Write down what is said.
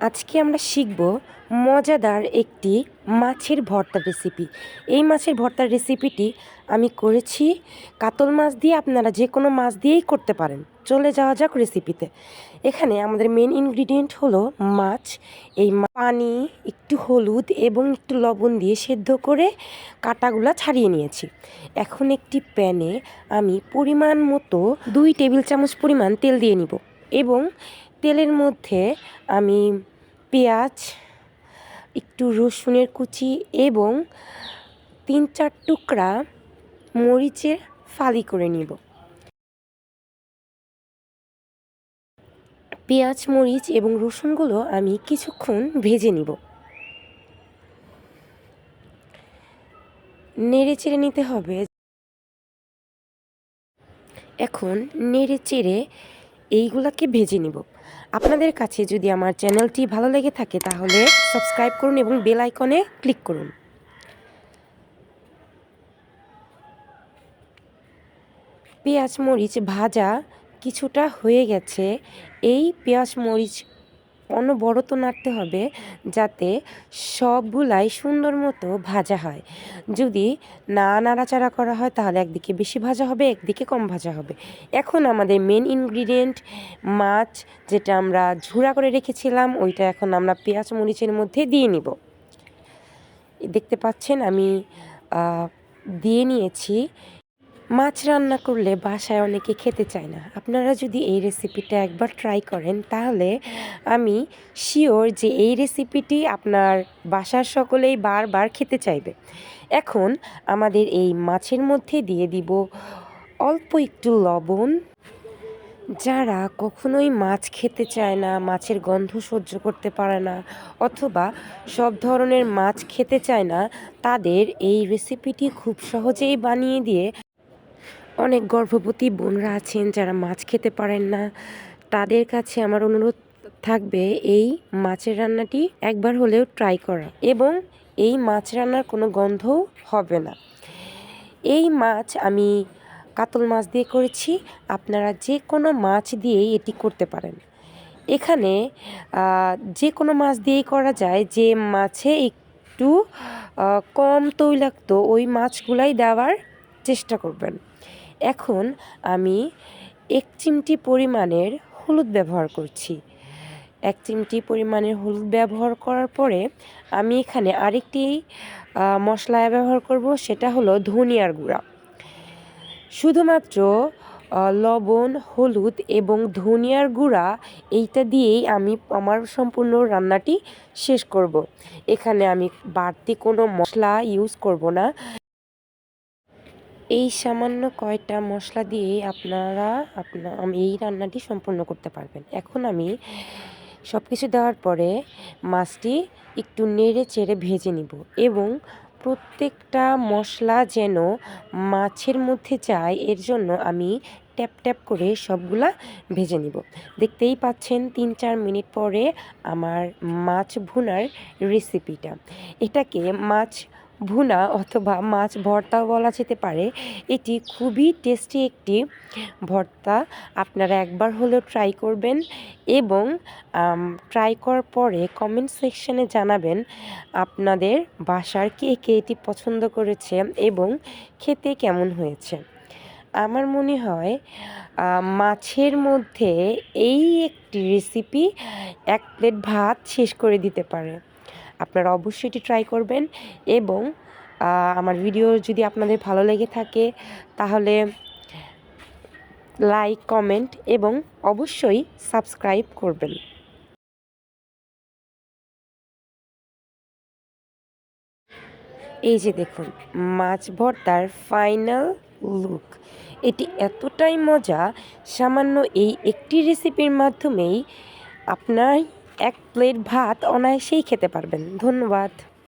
আজকে আমরা শিখব মজাদার একটি মাছের ভর্তা রেসিপি এই মাছের ভর্তার রেসিপিটি আমি করেছি কাতল মাছ দিয়ে, আপনারা যে কোনো মাছ দিয়েই করতে পারেন। চলে যাওয়া যাক রেসিপিতে এখানে আমাদের মেন ইনগ্রিডিয়েন্ট হলো মাছ। এই পানি, একটু হলুদ এবং একটু লবণ দিয়ে সেদ্ধ করে কাটাগুলা ছাড়িয়ে নিয়েছি। এখন একটি প্যানে আমি পরিমাণ মতো দুই টেবিল চামচ পরিমাণ তেল দিয়ে নিব এবং তেলের মধ্যে আমি পেঁয়াজ, একটু রসুনের কুচি এবং তিন চার টুকরা মরিচের ফালি করে নিব। পেঁয়াজ, মরিচ এবং রসুনগুলো আমি কিছুক্ষণ ভেজে নিব। নেড়ে চেড়ে নিতে হবে। এখন নেড়ে চেড়ে এইগুলাকে ভেজে নিব। আপনাদের কাছে যদি আমার চ্যানেলটি ভালো লেগে থাকে তাহলে সাবস্ক্রাইব করুন এবং বেল আইকনে ক্লিক করুন। পেঁয়াজ মরিচ ভাজা কিছুটা হয়ে গেছে। এই পেঁয়াজ মরিচ অনবরত নাড়তে হবে যাতে সবগুলাই সুন্দর মতো ভাজা হয়। যদি না নাড়াচাড়া করা হয়, তাহলে একদিকে বেশি ভাজা হবে, একদিকে কম ভাজা হবে। এখন আমাদের মেন ইনগ্রিডিয়েন্ট মাছ, যেটা আমরা ঝুড়া করে রেখেছিলাম, ওইটা এখন আমরা পেঁয়াজ, মরিচের মধ্যে দিয়ে নিব। দেখতে পাচ্ছেন, আমি দিয়ে নিয়েছি। মাছ রান্না করলে বাসায় অনেকে খেতে চায় না। আপনারা যদি এই রেসিপিটা একবার ট্রাই করেন, তাহলে আমি শিওর যে এই রেসিপিটি আপনার বাসার সকলেই বারবার খেতে চাইবে। এখন আমাদের এই মাছের মধ্যে দিয়ে দিব অল্প একটু লবণ। যারা কখনোই মাছ খেতে চায় না, মাছের গন্ধ সহ্য করতে পারে না, অথবা সব ধরনের মাছ খেতে চায় না, তাদের এই রেসিপিটি খুব সহজেই বানিয়ে দিয়ে অনেক গর্ভবতী বোনরা আছেন যারা মাছ খেতে পারেন না। তাদের কাছে আমার অনুরোধ থাকবে এই মাছের রান্নাটি একবার হলেও ট্রাই করা এবং এই মাছ রান্নার কোনো গন্ধ হবে না। এই মাছ আমি কাতল মাছ দিয়ে করেছি, আপনারা যে কোনো মাছ দিয়েই এটি করতে পারেন। এখানে যে কোনো মাছ দিয়েই করা যায়, যে মাছে একটু কম তৈলাক্ত ওই মাছগুলাই দেওয়ার চেষ্টা করবেন। এখন আমি এক চিমটি পরিমাণের হলুদ ব্যবহার করছি। এক চিমটি পরিমাণের হলুদ ব্যবহার করার পরে আমি এখানে আরেকটি মশলা ব্যবহার করব, সেটা হলো ধনিয়ার গুঁড়া। শুধুমাত্র লবণ, হলুদ এবং ধনিয়ার গুঁড়া এইটা দিয়েই আমি আমার সম্পূর্ণ রান্নাটি শেষ করব। এখানে আমি বাড়তি কোনো মশলা ইউজ করব না। এই সামান্য কয়টা মশলা দিয়েই আপনারা আপনার আমি, এই রান্নাটি সম্পূর্ণ করতে পারবেন। এখন আমি সব কিছু দেওয়ার পরে মাছটি একটু নেড়ে চেড়ে ভেজে নিব এবং প্রত্যেকটা মশলা যেন মাছের মধ্যে যায়, এর জন্য আমি ট্যাপ ট্যাপ করে সবগুলা ভেজে নিব। দেখতেই পাচ্ছেন তিন চার মিনিট পরে আমার মাছ ভুনার রেসিপিটা এটাকে মাছ ভুনা অথবা মাছ ভর্তাও বলা যেতে পারে। এটি খুবই টেস্টি একটি ভর্তা। আপনারা একবার হলেও ট্রাই করবেন এবং ট্রাই করার পরে কমেন্ট সেকশানে জানাবেন আপনাদের বাসার কে কে এটি পছন্দ করেছে এবং খেতে কেমন হয়েছে। আমার মনে হয় মাছের মধ্যে এই একটি রেসিপি এক প্লেট ভাত শেষ করে দিতে পারে। আপনারা অবশ্যই এটি ট্রাই করবেন এবং আমার ভিডিও যদি আপনাদের ভালো লেগে থাকে, তাহলে লাইক কমেন্ট এবং অবশ্যই সাবস্ক্রাইব করবেন। এই যে দেখুন, মাছ ভর্তার ফাইনাল লুক এটি এতটাই মজা, সামান্য এই একটি রেসিপির মাধ্যমেই আপনার এক প্লেট ভাত অনায়াসেই খেতে পারবেন। ধন্যবাদ।